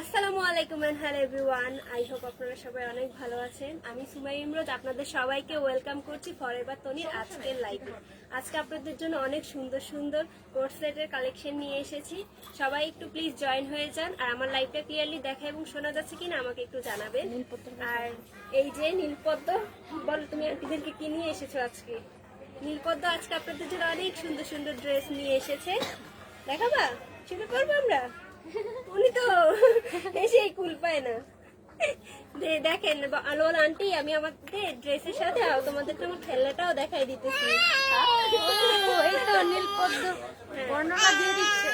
আসসালামু আলাইকুম and hello everyone I hope আপনারা সবাই অনেক ভালো আছেন। আমি সুমাই ইমরোজ, আপনাদের সবাইকে ওয়েলকাম করছি ফরএভার তনির আজকের লাইভে আজকে আপনাদের জন্য অনেক সুন্দর সুন্দর কোর্স সেটের কালেকশন নিয়ে এসেছি। সবাই একটু প্লিজ জয়েন হয়ে যান আর আমার লাইভটা ক্লিয়ারলি দেখা এবং শোনা যাচ্ছে কিনা আমাকে একটু জানাবেন। আর এই যে নীলপদ্ম, বল তুমি আন্টিদেরকে কি নিয়ে এসেছ আজকে? নীলপদ্ম আজকে আপনাদের জন্য অনেক সুন্দর সুন্দর ড্রেস নিয়ে এসেছে। দেখাবা? শুরু করব আমরা? উনি তো এসেই কুল পায় না। দেখেন আলোয়াল আন্টি আমি আমাদের ড্রেসের সাথে আর তোমাদেরকে আমার খেলনাটাও দেখাই দিতেছি। এই তো বর্ণনা দিয়ে দিচ্ছে।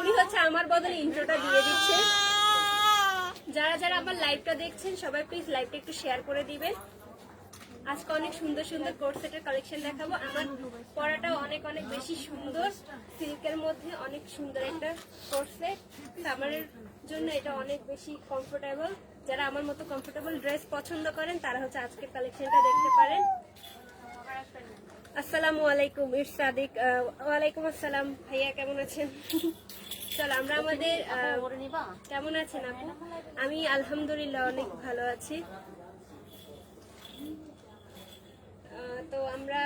উনি হচ্ছে আমার বদলে ইন্ট্রোটা দিয়ে দিচ্ছে। যারা যারা আমার লাইভটা দেখছেন সবাই প্লিজ লাইভটা একটু শেয়ার করে দিবেন। আজকে অনেক সুন্দর সুন্দর সেটের কালেকশন দেখাবো। আমার পড়াটাও অনেক অনেক বেশি সুন্দর। সিল্কের মধ্যে অনেক সুন্দর একটা কোর্স সেট সামারের জন্য এটা অনেক বেশি কমফোর্টেবল যারা আমার মতো কমফোর্টেবল ড্রেস পছন্দ করেন তারা হচ্ছে আজকের কালেকশনটা দেখতে পারেন। আসসালামু আলাইকুম ইর সাদিক আহ, ওয়ালাইকুম আসসালাম। ভাইয়া কেমন আছেন? চলো আমরা আমাদের কেমন আছেন আপু? আমি আলহামদুলিল্লাহ অনেক ভালো আছি। তো আমরা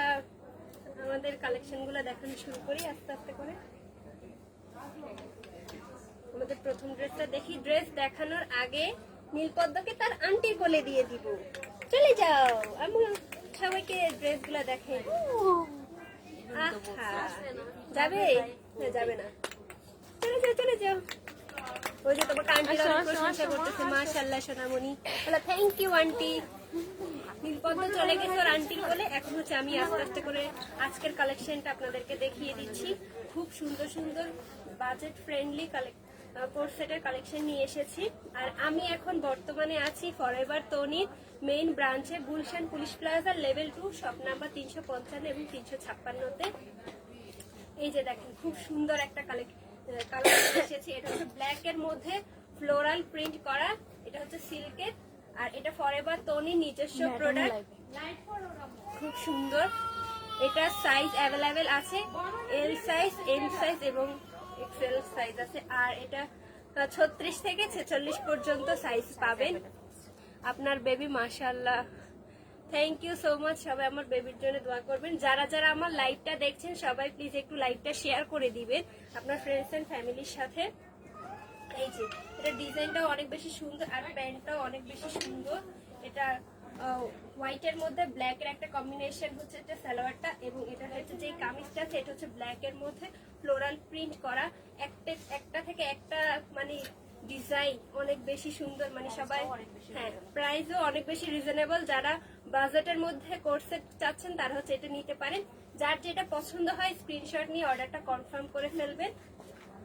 আমাদের কালেকশনগুলো দেখানো শুরু করি আস্তে আস্তে করে। আমাদের প্রথম ড্রেসটা দেখি। ড্রেস দেখানোর আগে নীলপদ্মকে তার আন্টির কোলে দিয়ে দিব। চলে যাও আমি সবাইকে ড্রেসগুলো আহা যাবে? না যাবে না। চলে যাও চলে যাও। ওই যে তোমার আন্টির অনেক প্রশংসা করতেছে মাশাআল্লাহ সোনামণি। বলে থ্যাংক ইউ আন্টি. নীলপদ্ম চলে গেছে ওর আন্টির বলে এখন হচ্ছে আমি আস্তে আস্তে করে আজকের কালেকশনটা আপনাদেরকে দেখিয়ে দিচ্ছি। খুব সুন্দর সুন্দর বাজেট ফ্রেন্ডলি কোর্স সেটের কালেকশন নিয়ে এসেছি। আর আমি এখন বর্তমানে আছি ফরএভার তনির মেইন ব্রাঞ্চে Gulshan Police Plaza level two shop number তিনশো পঞ্চান্ন এবং তিনশো ছাপ্পান্নতে। এই যে দেখেন, খুব সুন্দর একটা কালার এসেছে। এটা হচ্ছে ব্ল্যাক এর মধ্যে ফ্লোরাল প্রিন্ট করা। এটা হচ্ছে সিল্কের আর এটা ফরএভার তনি নিজস্ব প্রোডাক্ট খুব সুন্দর। এটা সাইজ অ্যাভেলেবেল আছে। এল সাইজ এম সাইজ এবং এক্সেল সাইজ আছে। আর এটা ছত্রিশ থেকে ছেচল্লিশ পর্যন্ত সাইজ পাবেন। আপনার বেবি মাশাল্লাহ থ্যাংক ইউ সো মাচ সবাই আমার বেবির জন্য দোয়া করবেন। যারা যারা আমার লাইভটা দেখছেন সবাই প্লিজ একটু লাইভটা শেয়ার করে দিবেন। আপনার ফ্রেন্ডস এন্ড ফ্যামিলির সাথে। এই যে এটা ডিজাইনটাও অনেক বেশি সুন্দর আর প্যান্টটাও অনেক বেশি সুন্দর। এটা হোয়াইটের মধ্যে ব্ল্যাক এর একটা কম্বিনেশন হচ্ছে এটা সালোয়ারটা এবং এটা হচ্ছে যে কামিজটা আছে এটা হচ্ছে ব্ল্যাক এর মধ্যে ফ্লোরাল প্রিন্ট করা। একটা একটা থেকে একটা মানে ডিজাইন অনেক বেশি সুন্দর মানে সবাই হ্যাঁ প্রাইসও অনেক বেশি রিজনেবল যারা বাজেটের মধ্যে কোর্সে চাচ্ছেন তারা হচ্ছে এটা নিতে পারেন। যার যেটা পছন্দ হয় স্ক্রিনশট নিয়ে অর্ডারটা কনফার্ম করে ফেলবেন।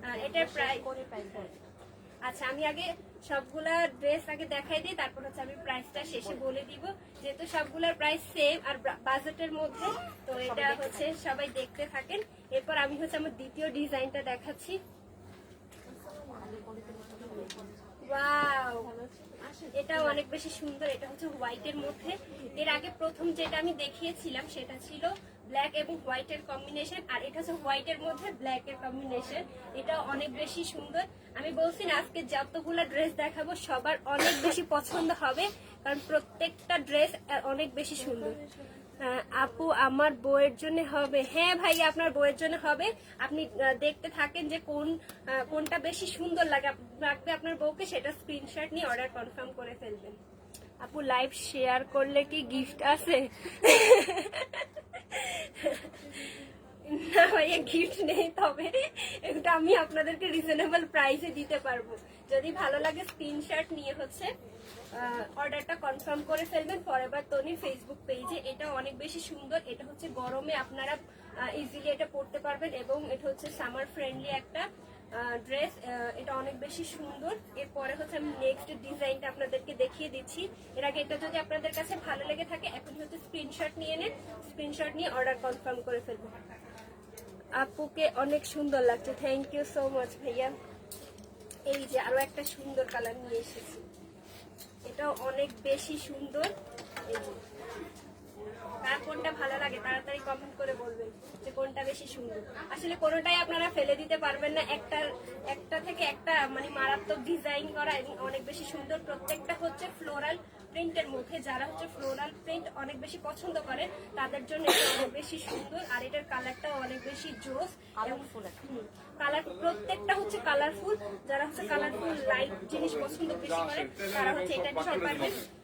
আহ, এটার প্রাইস আচ্ছা আমি আগে সবগুলা ড্রেস আগে দেখাই দিই তারপর হচ্ছে আমি প্রাইসটা শেষে বলে দিব। যেহেতু সবগুলার প্রাইস সেম আর বাজেটের মধ্যে তো এটা হচ্ছে সবাই দেখতে থাকেন। এরপর আমি হচ্ছে আমার দ্বিতীয় ডিজাইনটা দেখাচ্ছি। এটাও অনেক বেশি সুন্দর এটা হচ্ছে হোয়াইটের মধ্যে। এর আগে প্রথম যেটা আমি দেখিয়েছিলাম সেটা ছিল ব্ল্যাক এবং হোয়াইটের কম্বিনেশন আর এটা হচ্ছে হোয়াইটের মধ্যে ব্ল্যাক এর কম্বিনেশন এটা অনেক বেশি সুন্দর। আমি বলছি না আজকে যতগুলো ড্রেস দেখাবো, সবার অনেক বেশি পছন্দ হবে, কারণ প্রত্যেকটা ড্রেস অনেক বেশি সুন্দর। আপু, আমার বইয়ের জন্য হবে। হ্যাঁ ভাই, আপনার বইয়ের জন্য হবে। আপনি দেখতে থাকেন যে কোন কোনটা বেশি সুন্দর লাগে। লাগবে আপনার বউকে, সেটা স্ক্রিনশট নিয়ে অর্ডার কনফার্ম করে ফেলবেন। আপু লাইভ শেয়ার করলে কি গিফট আছে? না ভাইয়া গিফট নেই, তবে এটা আমি আপনাদেরকে রিজনেবল প্রাইসে দিতে পারব। যদি ভালো লাগে স্ক্রিনশট নিয়ে হচ্ছে অর্ডারটা কনফার্ম করে ফেলবেন। ফরএভার তনি ফেসবুক পেজে এটা অনেক বেশি সুন্দর। এটা হচ্ছে গরমে আপনারা ইজিলি এটা পড়তে পারবেন এবং এটা হচ্ছে সামার ফ্রেন্ডলি একটা ড্রেস এটা অনেক বেশি সুন্দর। এরপরে হচ্ছে আমি নেক্সট ডিজাইনটা আপনাদেরকে দেখিয়ে দিচ্ছি। এর আগে এটা যদি আপনাদের কাছে ভালো লেগে থাকে, এখন হচ্ছে স্ক্রিনশট নিয়ে নেন। স্ক্রিনশট নিয়ে অর্ডার কনফার্ম করে ফেলবেন আপুকে অনেক সুন্দর লাগছে। থ্যাংক ইউ সো মাচ ভাইয়া। এই যে আরও একটা সুন্দর কালার নিয়ে এসেছি। এটাও অনেক বেশি সুন্দর। এই কার কোনটা ভালো লাগে তাড়াতাড়ি কমেন্ট করে বলবেন যে কোনটা বেশি সুন্দর। আসলে কোনোটাই আপনারা ফেলে দিতে পারবেন না। একটা একটা থেকে একটা মানে মারাত্মক ডিজাইন করা এবং অনেক বেশি সুন্দর। প্রত্যেকটা হচ্ছে ফ্লোরাল প্রিন্টের মধ্যে। যারা হচ্ছে ফ্লোরাল প্রিন্ট অনেক বেশি পছন্দ করে তাদের জন্য এটা অনেক বেশি সুন্দর। আর এটার কালারটাও অনেক বেশি জোস কালার প্রত্যেকটা হচ্ছে কালারফুল যারা হচ্ছে কালারফুল লাইট জিনিস পছন্দ বেশি করে তারা হচ্ছে এটা নিতে পারবেন।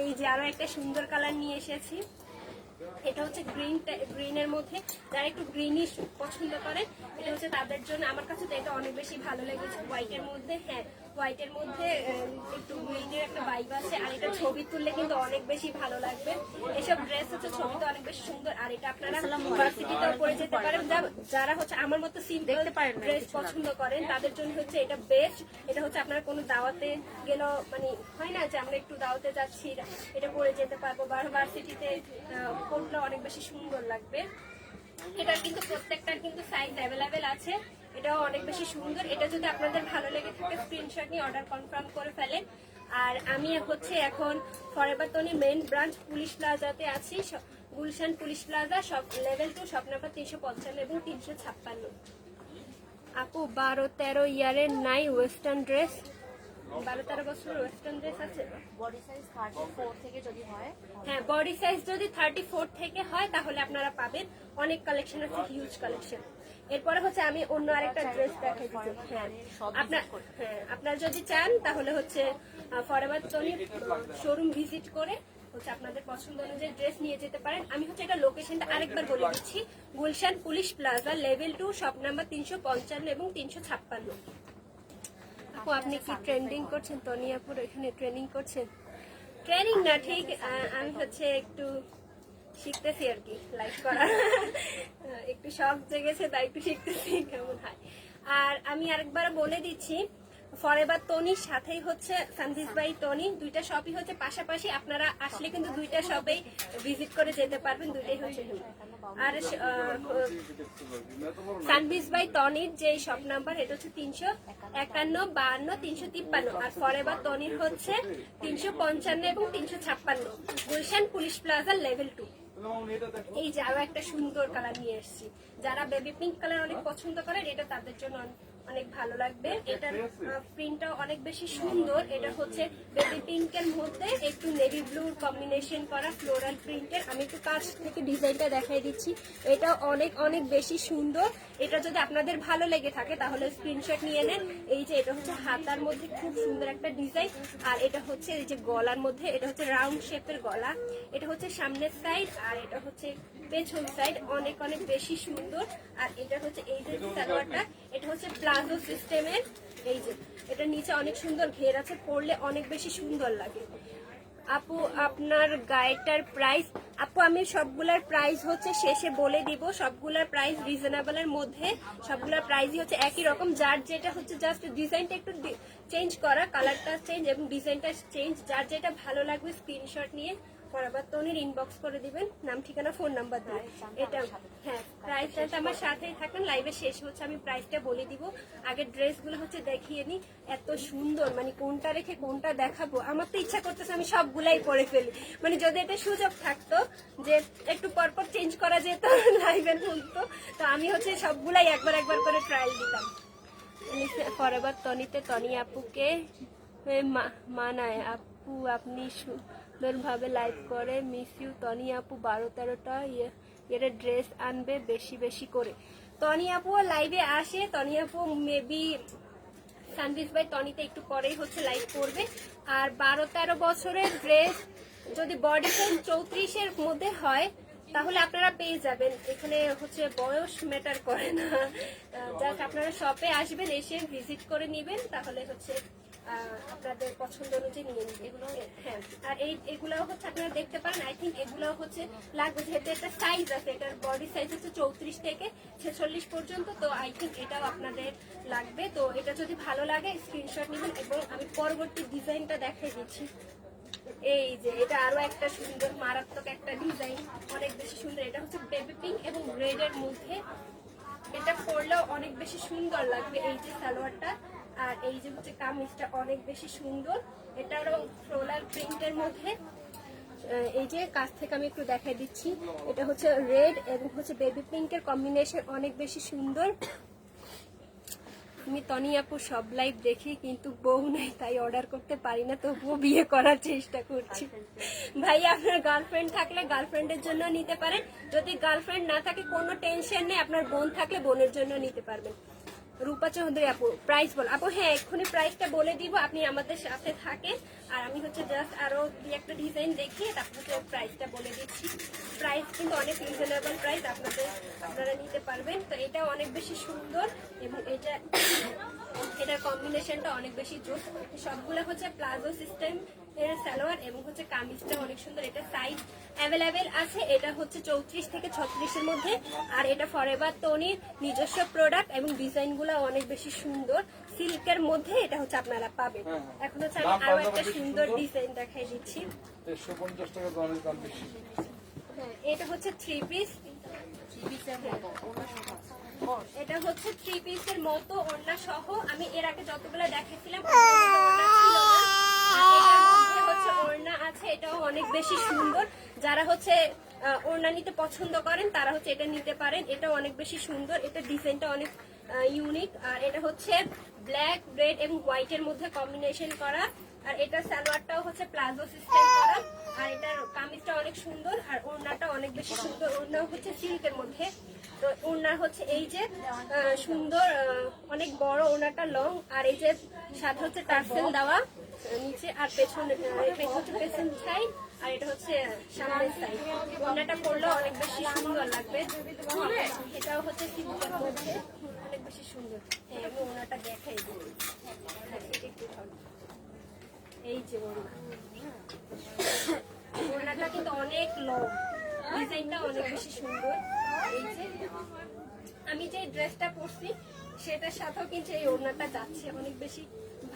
এই যে আরও একটা সুন্দর কালার নিয়ে এসেছি। এটা হচ্ছে গ্রিন গ্রিনের মধ্যে যারা একটু গ্রিনিশ পছন্দ করে, এটা হচ্ছে তাদের জন্য। আমার কাছে তো এটা অনেক বেশি ভালো লেগেছে। হোয়াইটের মধ্যে হ্যাঁ হোয়াইটের মধ্যে একটু গ্রিনের একটা বাইক আছে আর এটা ছবি তুললে কিন্তু অনেক বেশি ভালো লাগবে। এসব ড্রেস হচ্ছে ছবিতে অনেক বেশি সুন্দর আর এটা আপনারা ভার্সিটিতেও পরে যেতে পারেন। যারা হচ্ছে আমার মতো সিম্পল ড্রেস পছন্দ করেন তাদের জন্য হচ্ছে এটা বেস্ট এটা হচ্ছে আপনারা কোনো দাওয়াতে গেল মানে হয় না যে আমরা একটু দাওয়াতে যাচ্ছি এটা পরে যেতে পারব। বা ভার্সিটিতে পড়লে অনেক বেশি সুন্দর লাগবে। এটা কিন্তু প্রত্যেকটার কিন্তু সাইজ অ্যাভেলেবেল আছে। এটাও অনেক বেশি সুন্দর। এটা যদি আপনাদের ভালো লেগে থাকে স্ক্রিনশট নিয়ে অর্ডার কনফার্ম করে ফেলেন। আর আমি হচ্ছে এখন forever Toni main branch police প্লাজাতে আছি। গুলশান পুলিশ প্লাজা সব লেভেল টু শপ নাম্বার তিনশো পঞ্চান্ন এবং তিনশো ছাপ্পান্ন। আপু বারো তেরো ইয়ারের নাই ওয়েস্টার্ন ড্রেস বারো তেরো বছরের ওয়েস্টার্ন ড্রেস আছে? বডি সাইজ থার্টি ফোর থেকে যদি হয় হ্যাঁ বডি সাইজ যদি থার্টি ফোর থেকে হয় তাহলে আপনারা পাবেন। অনেক কালেকশন আছে হিউজ কালেকশন এরপরে হচ্ছে আমি অন্য আরেকটা ড্রেস দেখাই দিচ্ছি। হ্যাঁ আপনার হ্যাঁ আপনার যদি চান, তাহলে হচ্ছে ফরএভার তনি শোরুম ভিজিট করে হচ্ছে আপনাদের পছন্দ অনুযায়ী ড্রেস নিয়ে যেতে পারেন। আমি হচ্ছে এটা লোকেশনটা আরেকবার বলে দিচ্ছি। Gulshan Police Plaza level two shop number তিনশো পঞ্চান্ন এবং তিনশো ছাপ্পান্ন। আপু, আপনি কি ট্রেন্ডিং করছেন? তনিয়াপুর, এখানে ট্রেনিং করছেন? ট্রেনিং না, ঠিক আমি হচ্ছে একটু শিখতেছি আর কি লাইক করা একটু শখ জেগেছে, তাই একটু শিখতেছি, কেমন হয়। আর আমি আরেকবার বলে দিচ্ছি ফরেভার টনির সাথেই হচ্ছে সানজিস বাই টনি দুইটা শপই হচ্ছে পাশাপাশি। আপনারা আসলে কিন্তু দুইটা শপেই ভিজিট করে যেতে পারবেন, দুইটাই হচ্ছে আর সানবিস বাই টনির যে শপ নাম্বার এটা হচ্ছে তিনশো একান্ন, বাহান্ন, তিনশো তিপ্পান্ন। আর ফরেভার টনির হচ্ছে তিনশো পঞ্চান্ন এবং তিনশো ছাপ্পান্ন। Gulshan Police Plaza level two এই যে আরও একটা সুন্দর কালার নিয়ে এসেছি। যারা বেবি পিঙ্ক কালার অনেক পছন্দ করেন, এটা তাদের জন্য অনেক ভালো লাগবে। এটার প্রিন্টটা অনেক বেশি সুন্দর। এটা হচ্ছে বেবি পিঙ্কের মধ্যে একটু নেভি ব্লুর কম্বিনেশন করা ফ্লোরাল প্রিন্টের আমি একটু কাছ থেকে ডিজাইনটা দেখাই দিচ্ছি। এটা অনেক অনেক বেশি সুন্দর। এটা যদি আপনাদের ভালো লেগে থাকে তাহলে স্ক্রিনশট নিয়ে নেন। এই যে এটা হচ্ছে হাতার মধ্যে খুব সুন্দর একটা ডিজাইন আর এটা হচ্ছে এই যে গলার মধ্যে এটা হচ্ছে রাউন্ড শেপের গলা। এটা হচ্ছে সামনের সাইড আর এটা হচ্ছে পেছন সাইড অনেক অনেক বেশি সুন্দর। আর এটা হচ্ছে এই যে সালোয়ারটা এটা হচ্ছে প্লাজো সিস্টেমের এই যে, এটা নিচে অনেক সুন্দর ঘের আছে পরলে অনেক বেশি সুন্দর লাগে। আপু, আপনার গায়েটার প্রাইস আপু, আমি সবগুলার প্রাইস হচ্ছে শেষে বলে দিব, সবগুলার প্রাইস রিজনেবলের মধ্যে, সবগুলার প্রাইসই হচ্ছে একই রকম, যার যেটা হচ্ছে জাস্ট ডিজাইনটা একটু চেঞ্জ করা কালারটা চেঞ্জ এবং ডিজাইনটা চেঞ্জ যার যেটা ভালো লাগবে স্ক্রিনশট নিয়ে বরাবর তনির ইনবক্স করে দিবেন নাম ঠিকানা ফোন নাম্বার দিয়ে। এটা হ্যাঁ প্রাইসটা আমার সাথেই থাকেন লাইভে শেষ হচ্ছে আমি প্রাইসটা বলে দিব। আগে ড্রেসগুলো হচ্ছে দেখিয়ে নি এত সুন্দর মানে কোনটা রেখে কোনটা দেখাবো আমার তো ইচ্ছা করতেছে আমি সবগুলাই পরে ফেলি। মানে যদি এটা সুযোগ থাকতো যে একটু পরপর চেঞ্জ করা যেত লাইভের মধ্যে তো আমি হচ্ছে সবগুলাই একবার একবার করে ট্রায়াল দিতাম। ফরএভার তনিতে তনি আপুকে মানায় আপু আপনি সুন্দরভাবে লাইভ করে মিস ইউ তনি আপু বারো তেরোটা ইয়ে এর ড্রেস আনবে বেশি বেশি করে। তনি আপু লাইভে আসে। তনি আপু মেবি সানভিস বাই টনিতে একটু পরেই হচ্ছে লাইভ করবে। আর বারো তেরো বছরের ড্রেস যদি বডি সাইজ চৌত্রিশের মধ্যে হয়, তাহলে আপনারা পেয়ে যাবেন। এখানে হচ্ছে বয়স ম্যাটার করে না। জাস্ট আপনারা শপে আসবেন, এসে ভিজিট করে নেবেন, তাহলে হচ্ছে আপনাদের পছন্দ অনুযায়ী নিয়ে নিন এগুলো হ্যাঁ। আর এই এগুলো হচ্ছে আপনারা দেখতে পারেন আই থিঙ্ক এগুলো হচ্ছে লাগবে যেহেতু একটা সাইজ আছে এটার বডি সাইজ হচ্ছে চৌত্রিশ থেকে ছেচল্লিশ পর্যন্ত তো আই থিঙ্ক এটাও আপনাদের লাগবে। তো এটা যদি ভালো লাগে স্ক্রিনশট নেবেন এবং আমি পরবর্তী ডিজাইনটা দেখাই দিচ্ছি। এই যে এটা আরও একটা সুন্দর মারাত্মক একটা ডিজাইন অনেক বেশি সুন্দর। এটা হচ্ছে বেবি পিঙ্ক এবং রেড এর মধ্যে। এটা পরলেও অনেক বেশি সুন্দর লাগবে এই যে সালোয়ারটা। আর এই যে হচ্ছে কামিজটা অনেক বেশি সুন্দর। এটারও ফ্লোরাল প্রিন্টের মধ্যে। এই যে কাছ থেকে আমি একটু দেখাই দিচ্ছি। এটা হচ্ছে রেড এবং হচ্ছে বেবি পিঙ্কের কম্বিনেশন অনেক বেশি সুন্দর। আমি তনি আপু সব লাইভ দেখি, কিন্তু বউ নাই, তাই অর্ডার করতে পারি না, তবুও বিয়ে করার চেষ্টা করছি। ভাই, আপনার গার্লফ্রেন্ড থাকলে গার্লফ্রেন্ডের জন্য নিতে পারেন। যদি গার্লফ্রেন্ড না থাকে, কোনো টেনশন নেই, আপনার বোন থাকলে বোনের জন্য নিতে পারবেন। রূপা চৌধুরী আপু প্রাইস বল। আপু হ্যাঁ এক্ষুনি প্রাইসটা বলে দিব। আপনি আমাদের সাথে থাকেন। আর আমি হচ্ছে জাস্ট আরও দুই একটা ডিজাইন দেখিয়ে হচ্ছে প্রাইসটা বলে দিচ্ছি। প্রাইস কিন্তু অনেক রিজনেবল প্রাইস আপনাদের, আপনারা নিতে পারবেন। তো এটা অনেক বেশি সুন্দর এবং এটা, এটার কম্বিনেশনটা অনেক বেশি জোর সবগুলো হচ্ছে প্লাজো সিস্টেম এর সালোয়ার এবং হচ্ছে কামিজটা অনেক সুন্দর এটা সাইজ অ্যাভেলেবেল আছে এটা হচ্ছে চৌত্রিশ থেকে ছত্রিশের মধ্যে আর এটা ফরেভার তনির নিজস্ব প্রোডাক্ট এবং ডিজাইনগুলো অনেক বেশি সুন্দর সিল্কের মধ্যে এটা হচ্ছে আপনারা পাবেন। এখন হচ্ছে আমি আরও একটা সুন্দর। ডিজাইন দেখাই দিচ্ছি। হ্যাঁ এটা হচ্ছে থ্রি পিস এটা হচ্ছে থ্রি পিসের মতো ওড়না সহ আমি এর আগে যতগুলো দেখেছিলাম ওড়না ছিল না। আর এটার মধ্যে হচ্ছে ওড়না আছে, এটাও অনেক বেশি সুন্দর। যারা হচ্ছে ওড়না নিতে পছন্দ করেন, তারা হচ্ছে এটা নিতে পারেন। এটা অনেক বেশি সুন্দর। এটা ডিজাইনটা অনেক ইউনিক আর এটা হচ্ছে ব্ল্যাক রেড এবং হোয়াইটের মধ্যে কম্বিনেশন করা। আর এটা সালোয়ারটাও হচ্ছে প্লাজো সিস্টেম করা। আর এটার কামিজটা অনেক সুন্দর। আর ওড়নাটা অনেক বেশি সুন্দর। ওড়নাও হচ্ছে সিল্কের মধ্যে। তো ওড়নার হচ্ছে এই যে সুন্দর অনেক বড় ওড়নাটা লং আর এই যে সাথে হচ্ছে টার্সেল দেওয়া, নিচে আর পেছনে হচ্ছে পেছন সাইড আর এটা হচ্ছে সামনের সাইড ওড়নাটা পরলেও অনেক বেশি সুন্দর লাগবে। এটাও হচ্ছে অনেক বেশি সুন্দর। হ্যাঁ আমি ওড়নাটা দেখাই। এই যে ওড়না ওড়নাটা কিন্তু অনেক লং ডিজাইনটা অনেক বেশি সুন্দর। এই যে আমি যে ড্রেসটা পরছি, সেটার সাথেও কিন্তু এই ওড়নাটা যাচ্ছে, অনেক বেশি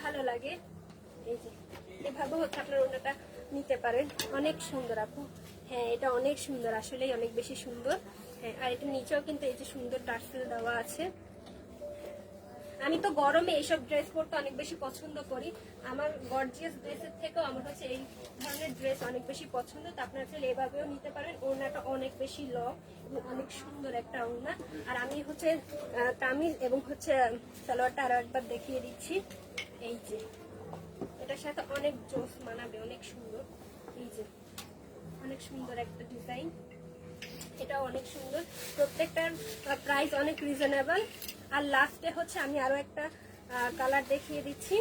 ভালো লাগে। এই যে, এভাবে হচ্ছে আপনার ওড়নাটা নিতে পারেন। অনেক সুন্দর আপু। হ্যাঁ এটা অনেক সুন্দর, আসলেই অনেক বেশি সুন্দর। হ্যাঁ আর এটা নিচেও কিন্তু এই যে সুন্দর টার্সেল দেওয়া আছে। আমি তো গরমে এইসব ড্রেস পরতে অনেক বেশি পছন্দ করি। আমার গর্জিয়াস ড্রেসের থেকেও আমার হচ্ছে এই ধরনের ড্রেস অনেক বেশি পছন্দ। তো আপনারা চাইলে এভাবেও নিতে পারেন। ওড়নাটা অনেক বেশি লং এবং অনেক সুন্দর একটা ওড়না। আর আমি হচ্ছে কামিজ এবং হচ্ছে সালোয়ারটা আরও একবার দেখিয়ে দিচ্ছি। এই যে, এটার সাথে অনেক জোস মানাবে, অনেক সুন্দর। এই যে, অনেক সুন্দর একটা ডিজাইন এটা অনেক সুন্দর। প্রত্যেকটার প্রাইস অনেক রিজনেবল আর লাস্টে হচ্ছে আমি আরও একটা কালার দেখিয়ে দিচ্ছি.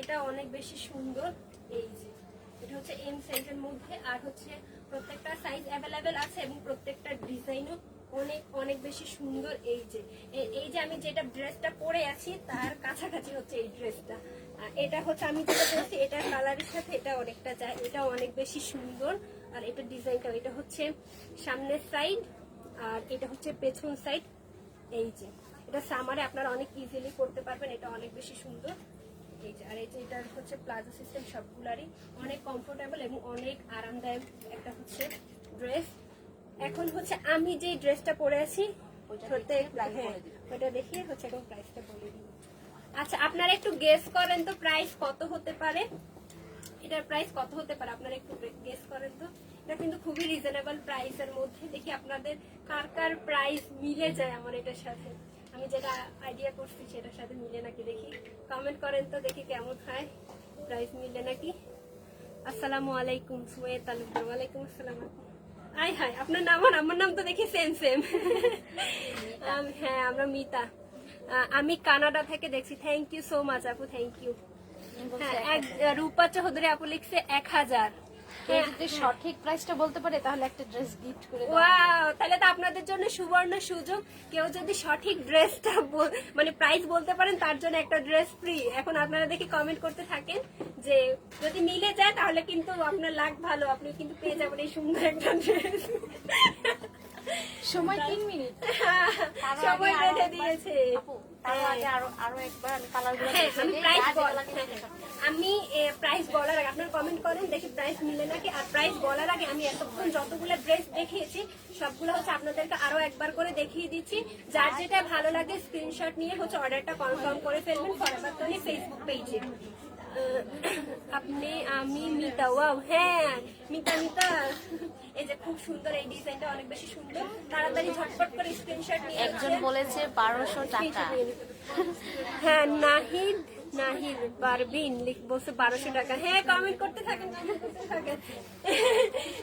এটা অনেক বেশি সুন্দর। এই যে। এটা হচ্ছে এম সাইজের মধ্যে। আর হচ্ছে প্রত্যেকটা সাইজ অ্যাভেলেবেল আছে এবং প্রত্যেকটা ডিজাইনও অনেক অনেক বেশি সুন্দর। এই যে। এই যে আমি যেটা ড্রেসটা পরে আছি তার কাছাকাছি হচ্ছে এই ড্রেসটা এটা হচ্ছে আমি যেটা পরছি এটার কালারের সাথে এটা অনেকটা যায় এটা অনেক বেশি সুন্দর। আর এটা ডিজাইনটা এটা হচ্ছে সামনের সাইড আর এটা হচ্ছে পেছন সাইড এই যে এটা সামারে আপনারা অনেক ইজিলি করতে পারবেন এটা অনেক বেশি সুন্দর। এই যে আর এই যে এটা হচ্ছে প্লাজো সিস্টেম সবগুলারই। অনেক কমফোর্টেবল এবং অনেক আরামদায়ক একটা হচ্ছে ড্রেস এখন হচ্ছে আমি যে ড্রেসটা পরে আছি ওইটা দেখিয়ে হ্যাঁ। ওটা হচ্ছে এখন প্রাইসটা বলে দিই আচ্ছা আপনারা একটু গেস করেন তো প্রাইস কত হতে পারে? এটার প্রাইস কত হতে পারে? আপনারা একটু গেস করেন তো। এটা কিন্তু খুবই রিজনেবল প্রাইসের মধ্যে। দেখি আপনাদের কার কার প্রাইস মিলে যায় আমার এটার সাথে। আমি যেটা আইডিয়া করছি সেটার সাথে মিলে নাকি দেখি। কমেন্ট করেন তো দেখি কেমন হয়। প্রাইস মিলে নাকি? আসসালামু আলাইকুম সুয়েদ তালুকদার ওয়ালাইকুম আসসালাম। আয় হায় আপনার নাম আর আমার নাম তো দেখি সেম সেম হ্যাঁ আমরা মিতা। আমি কানাডা থেকে দেখছি। থ্যাংক ইউ সো মাচ আপু থ্যাংক ইউ হ্যাঁ রূপা চৌধুরী আপু লিখছে এক হাজার। কেউ যদি সঠিক প্রাইসটা বলতে পারে তাহলে একটা ড্রেস গিফট করে ওয়াও তাহলে তো আপনাদের জন্য সুবর্ণ সুযোগ। কেউ যদি সঠিক ড্রেসটা মানে প্রাইস বলতে পারেন তার জন্য একটা ড্রেস ফ্রি এখন আপনারা দেখি কমেন্ট করতে থাকেন যে যদি মিলে যায় তাহলে কিন্তু আপনার লাখ ভালো। আপনি কিন্তু পেয়ে যাবেন এই সুন্দর একটা ড্রেস সময় তিন মিনিট। সময় বেঁধে দিয়েছে। আমি হ্যাঁ। দেখে আমি প্রাইস বলার আগে আপনারা কমেন্ট করেন দেখি প্রাইস মিলে নাকি। আর প্রাইস বলার আগে আমি এতক্ষণ যতগুলো ড্রেস দেখিয়েছি সবগুলো হচ্ছে আপনাদেরকে আরও একবার করে দেখিয়ে দিচ্ছি। যার যেটা ভালো লাগে স্ক্রিনশট নিয়ে হচ্ছে অর্ডারটা কনফার্ম করে ফেলবেন। তনি ফেসবুক পেজে আপনি আমি মিতা ওয়াও হ্যাঁ মিতা মিতা। এই যে খুব সুন্দর এই ডিজাইনটা অনেক বেশি সুন্দর। তাড়াতাড়ি ঝটপট করে স্ক্রিনশট নিয়ে একজন বলেছে বারোশো টাকা। হ্যাঁ নাহিদ নাহিদ পারবিন বলছে বারোশো টাকা। হ্যাঁ কমেন্ট করতে থাকেন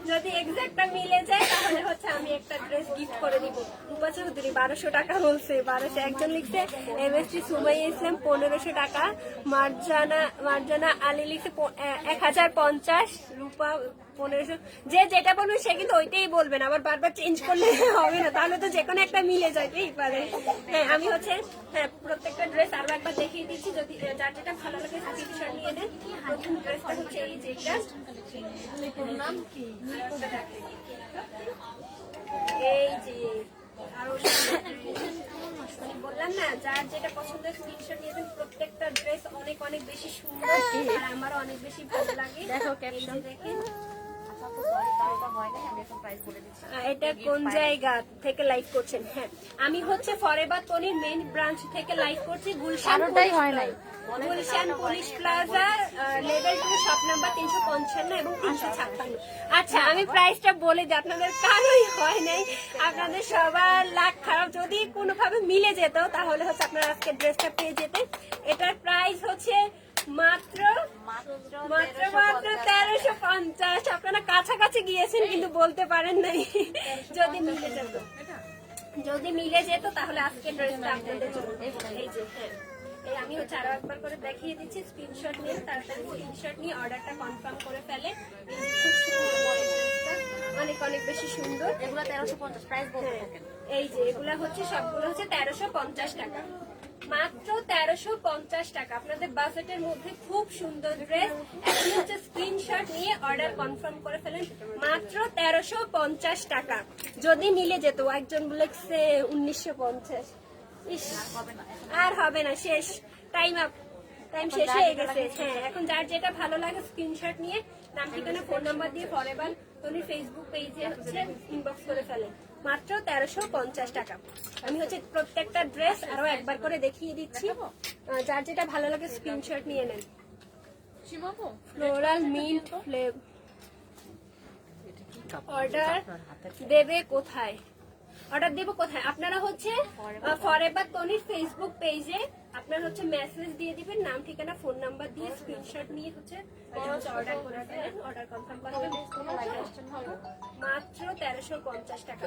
যদি এক্সাক্টটা মিলে যায়, তাহলে হচ্ছে আমি একটা ড্রেস গিফট করে দিব। রূপা চৌধুরী, বারোশো টাকা বলছে, বারোশো। একজন লিখছে এম এস টি সুমাই ইসলাম পনেরোশো টাকা। মার্জানা মার্জানা আলী লিখছে এক হাজার পঞ্চাশ। রূপা পনেরোশো যে যেটা বলবে সে কিন্তু ওইটাই বলবেন আবার বারবার চেঞ্জ করলে হবে না। তাহলে তো যে কোনো একটা মিলে যাইতেই পারে। হ্যাঁ আমি হচ্ছে হ্যাঁ প্রত্যেকটা ড্রেস আরও একবার দেখিয়ে দিচ্ছি। যদি যার যেটা ভালো লাগে স্ক্রিনশট নিয়ে নেন। প্রথম ড্রেসটা হচ্ছে এই যেটা নাম কি? এই যে আরও বললাম না যার যেটা পছন্দ স্ক্রিনশট নিয়ে প্রত্যেকটা ড্রেস অনেক অনেক বেশি সুন্দর আর আমারও অনেক বেশি ভালো লাগে। দেখো দেখেন। হয় নাই আমি এখন প্রাইস বলে দিচ্ছি এটা কোন জায়গা থেকে লাইভ করছেন? হ্যাঁ আমি হচ্ছে মেইন ব্রাঞ্চ থেকে লাইভ করছি গুলশান কারোটাই হয় নাই। Gulshan Police Plaza level two shop number তিনশো পঞ্চান্ন এবং তিনশো ছাপ্পান্ন। আচ্ছা আমি প্রাইসটা বলে দিই আপনাদের কারোই হয় নাই। আপনাদের সবার লাখ খারাপ। যদি কোনোভাবে মিলে যেত তাহলে হচ্ছে আপনারা আজকে ড্রেসটা পেয়ে যেতেন। এটার প্রাইস হচ্ছে মাত্র মাত্র মাত্র মাত্র তেরোশো পঞ্চাশ। আপনারা কাছাকাছি গিয়েছেন কিন্তু বলতে পারেন নাই। যদি মিলে যেত। যদি মিলে যেত তাহলে আজকে ড্রেসটা আপনাদের জন্য। এই যে হ্যাঁ। এই আমি হচ্ছে আরও একবার করে দেখিয়ে দিচ্ছি স্ক্রিনশট নিয়ে তাড়াতাড়ি স্ক্রিনশট নিয়ে অর্ডারটা কনফার্ম করে ফেলে। খুব সুন্দর অনেক অনেক বেশি সুন্দর। এগুলো তেরোশো পঞ্চাশ প্রাইস হ্যাঁ, এই যে এগুলা হচ্ছে সবগুলো হচ্ছে তেরোশো পঞ্চাশ টাকা। মাত্র তেরোশো পঞ্চাশ টাকা। আপনাদের বাজেটের মধ্যে খুব সুন্দর ড্রেস এখন হচ্ছে স্ক্রিনশট নিয়ে অর্ডার কনফার্ম করে ফেলেন, মাত্র তেরোশো পঞ্চাশ টাকা। যদি মিলে যেত, একজন বলেছে উনিশশো পঞ্চাশ। আর হবে না, শেষ। টাইম আপ টাইম শেষ হয়ে গেছে। হ্যাঁ এখন যার যেটা ভালো লাগে স্ক্রিনশট নিয়ে, নাম ঠিকানা ফোন নাম্বার দিয়ে ফরেভার তুমি ফেসবুক পেজে হচ্ছে ইনবক্স করে ফেলেন। মাত্র তেরোশো পঞ্চাশ টাকা। আমি হচ্ছে প্রত্যেকটা ড্রেস আরও একবার করে দেখিয়ে দিচ্ছি। যার যেটা ভালো লাগে স্ক্রিনশট নিয়ে নেন। ফ্লোরাল মিন্ট ফ্লেভ অর্ডার দেবে কোথায়? অর্ডার দেবো কোথায়? আপনারা হচ্ছে ফরএভার তনির ফেসবুক পেজে আপনার হচ্ছে মেসেজ দিয়ে দিবেন নাম ঠিকানা ফোন নাম্বার দিয়ে স্ক্রিনশট নিয়ে হচ্ছে অর্ডার করে ফেলেন অর্ডার কনফার্ম করবেন মাত্র তেরোশো পঞ্চাশ টাকা।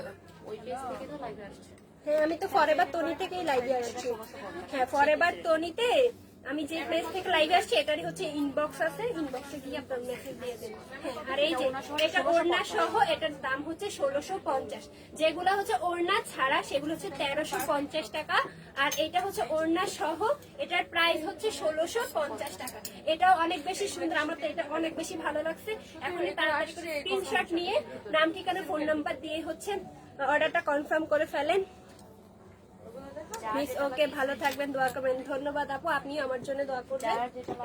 ওই পেজ থেকে তো লাইভে আসছে। হ্যাঁ আমি তো ফরএভার তনি থেকেই লাইভে আসছি। হ্যাঁ ফরএভার তনিতে আমি যে পেজ থেকে লাইভে আসছি, এটারই হচ্ছে ইনবক্স আছে। ইনবক্সে গিয়ে আপনার মেসেজ দিয়ে দেন হ্যাঁ আর এই যে, এটা ওড়না সহ এটার দাম হচ্ছে ষোলোশো পঞ্চাশ। যেগুলো হচ্ছে ওড়না ছাড়া, সেগুলো হচ্ছে তেরোশো পঞ্চাশ টাকা। আর এটা হচ্ছে ওড়না সহ এটার প্রাইস হচ্ছে ষোলোশো পঞ্চাশ টাকা। এটাও অনেক বেশি সুন্দর, আমার তো এটা অনেক বেশি ভালো লাগছে। এখন তাড়াতাড়ি করে স্ক্রিনশট নিয়ে, নাম, ঠিকানা ফোন নাম্বার দিয়ে হচ্ছে অর্ডারটা কনফার্ম করে ফেলেন। মিস ওকে ভালো থাকবেন দোয়া করবেন। ধন্যবাদ আপু আপনি আমার জন্য দোয়া করবেন।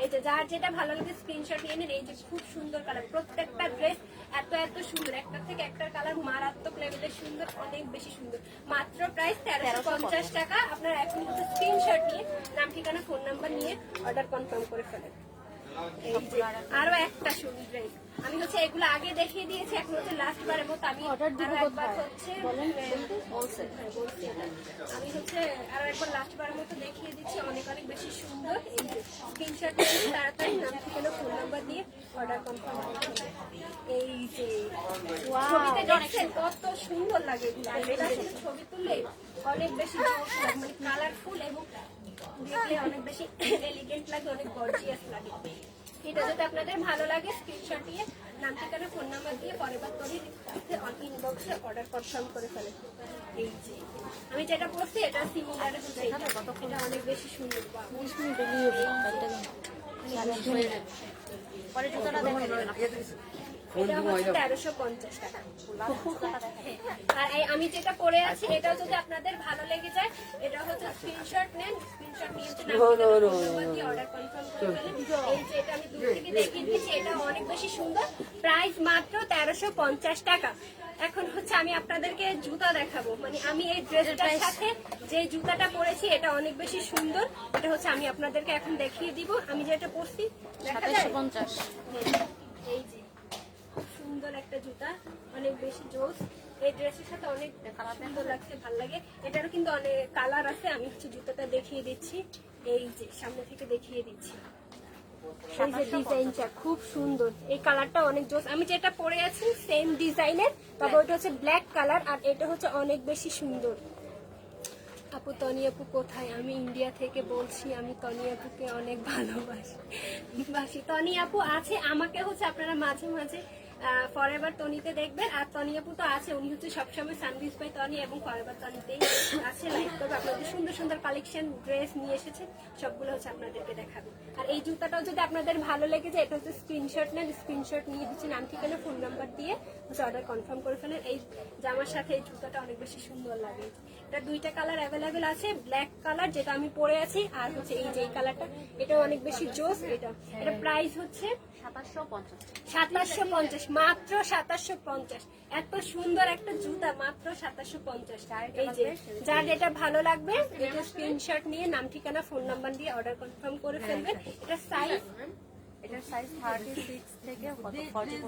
এই যে যার যেটা ভালো লাগে স্ক্রিনশট নিয়ে নিন। এই যে খুব সুন্দর কালার প্রত্যেকটা ড্রেস এত এত সুন্দর। একটা থেকে একটা কালার মারাত্মক লেভেলের সুন্দর অনেক বেশি সুন্দর। মাত্র প্রাইস তেরোশো পঞ্চাশ টাকা। আপনারা এখন স্ক্রিনশট নিয়ে নাম ঠিকানা ফোন নাম্বার নিয়ে অর্ডার কনফার্ম করে ফেলেন। আরও একটা ড্রেস আমি হচ্ছে এগুলো আগে দেখিয়ে দিয়েছি এখন হচ্ছে লাস্ট বারের মতো আমি Order দিব একবার হচ্ছে। আমি হচ্ছে আরও একবার লাস্ট বারের মতো দেখিয়ে দিচ্ছি অনেক অনেক বেশি সুন্দর। এই স্ক্রিনশট নিয়ে তাড়াতাড়ি নাম ঠিকানা ফোন নাম্বার দিয়ে অর্ডার কনফার্ম এই যে ছবিতে দেখছেন? কত সুন্দর লাগে। ছবি তুললে অনেক বেশি মানে কালারফুল এবং দেখলে অনেক বেশি এলিগেন্ট লাগে অনেক গর্জিয়াস লাগে। এটা যদি আপনাদের ভালো লাগে স্ক্রিনশট দিয়ে নাম ঠিকানা ফোন নাম্বার দিয়ে পরের বার করে ইনবক্সে অর্ডার কনফার্ম করে ফেলে। এই যে আমি যেটা পড়ছি এটা সিমিলার এটা অনেক বেশি সুন্দর পরে জুতোটা দেখে এটা হচ্ছে তেরোশো পঞ্চাশ টাকা। আর আমি যেটা পরে আছি এটাও যদি আপনাদের ভালো লেগে যায় এটা হচ্ছে স্ক্রিনশট নেন স্ক্রিনশট নিয়ে অর্ডার কনফার্ম করে ফেলেন। এই যে এটা আমি দূর থেকে দেখিয়ে দিচ্ছি এটা অনেক বেশি সুন্দর। প্রাইস মাত্র তেরোশো পঞ্চাশ টাকা। এখন হচ্ছে আমি আপনাদেরকে জুতা দেখাবো। মানে আমি এই ড্রেসটার সাথে যে জুতাটা পরেছি এটা অনেক বেশি সুন্দর। এটা হচ্ছে আমি আপনাদেরকে এখন দেখিয়ে দিব। আমি যেটা পরছি দেখা যায়? পঞ্চাশ। হ্যাঁ, এই যে। সুন্দর একটা জুতা অনেক বেশি জোস। এই ড্রেসের সাথে অনেক সুন্দর লাগছে ভালো লাগে। এটারও কিন্তু অনেক কালার আছে আমি হচ্ছে জুতাটা দেখিয়ে দিচ্ছি। এই যে সামনে থেকে দেখিয়ে দিচ্ছি। এই যে ডিজাইনটা খুব সুন্দর। এই কালারটা অনেক জোস। আমি যেটা পরে আছি সেম ডিজাইনের তবে ওটা হচ্ছে ব্ল্যাক কালার আর এটা হচ্ছে অনেক বেশি সুন্দর। আপু তনি আপু কোথায়? আমি ইন্ডিয়া থেকে বলছি আমি তনি আপুকে অনেক ভালোবাসি। বাসি তনি আপু আছে আমাকে হচ্ছে আপনারা মাঝে মাঝে ফরএভার টনিতে দেখবেন। আর তনি আপু তো আছে, উনি হচ্ছে সবসময় সানবিজ বাই টনি এবং ফরএভার তনিতেই আছে লাইক করবে আপনাদের সুন্দর সুন্দর কালেকশন ড্রেস নিয়ে এসেছে, সবগুলো হচ্ছে আপনাদেরকে দেখাবো। আর এই জুতাটাও যদি আপনাদের ভালো লেগে যায়, এটা হচ্ছে স্ক্রিনশট নেন। স্ক্রিনশট নিয়ে দিচ্ছি নাম ঠিকানা ফোন নাম্বার দিয়ে হচ্ছে অর্ডার কনফার্ম করে ফেলেন। এই জামার সাথে এই জুতাটা অনেক বেশি সুন্দর লাগে। এটা দুইটা কালার অ্যাভেলেবেল আছে ব্ল্যাক কালার যেটা আমি পরে আছি, আর হচ্ছে এই যে এই কালারটা এটা অনেক বেশি জোস এটা। এটা প্রাইস হচ্ছে সাতাশশো পঞ্চাশ। মাত্র সাতাশশো পঞ্চাশ। এত সুন্দর একটা জুতা মাত্র সাতাশশো পঞ্চাশ। এই যে যার যেটা ভালো লাগবে এটা স্ক্রিনশট নিয়ে নাম ঠিকানা ফোন নাম্বার দিয়ে অর্ডার কনফার্ম করে ফেলবেন এটা সাইজ থেকে পর্যন্ত।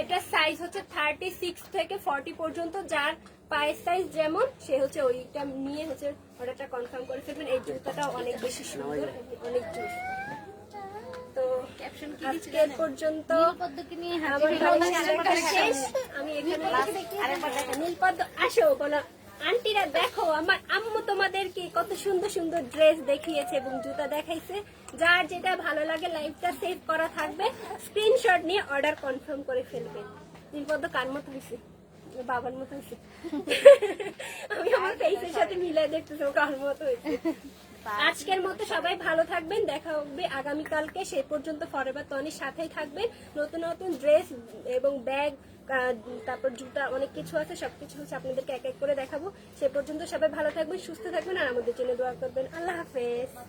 এটা সাইজ হচ্ছে থার্টি সিক্স থেকে ফর্টি পর্যন্ত। যার পায়ের সাইজ যেমন সে হচ্ছে ওইটা নিয়ে হচ্ছে অর্ডারটা কনফার্ম করে ফেলবেন। এই জুতাটা অনেক বেশি সুন্দর অনেক জোস তো আজকে এ পর্যন্ত পদ্মকে নিয়ে শেষ। আমি এখানে নীলপদ্ম আসো বলো। আন্টিরা দেখো আমার আম্মু তোমাদেরকে কত সুন্দর সুন্দর ড্রেস দেখিয়েছে এবং জুতা দেখাইছে। যার যেটা ভালো লাগে লাইভটা সেভ করা থাকবে। স্ক্রিনশট নিয়ে অর্ডার কনফার্ম করে ফেলবে। নীলপদ্ম কার মতো হয়েছে বাবার মতো হয়েছে আমি আমার ফেসের সাথে মিলাই দেখতেছি কার মতো হয়েছে আজকের মতো সবাই ভালো থাকবেন। দেখা হবে আগামীকালকে। সে পর্যন্ত ফরেভার তনির সাথেই থাকবেন। নতুন নতুন ড্রেস এবং ব্যাগ তারপর জুতা, অনেক কিছু আছে। সবকিছু হচ্ছে আপনাদেরকে এক এক করে দেখাবো। সে পর্যন্ত সবাই ভালো থাকবেন, সুস্থ থাকবেন আর আমাদের জন্য দোয়া করবেন। আল্লাহ হাফেজ।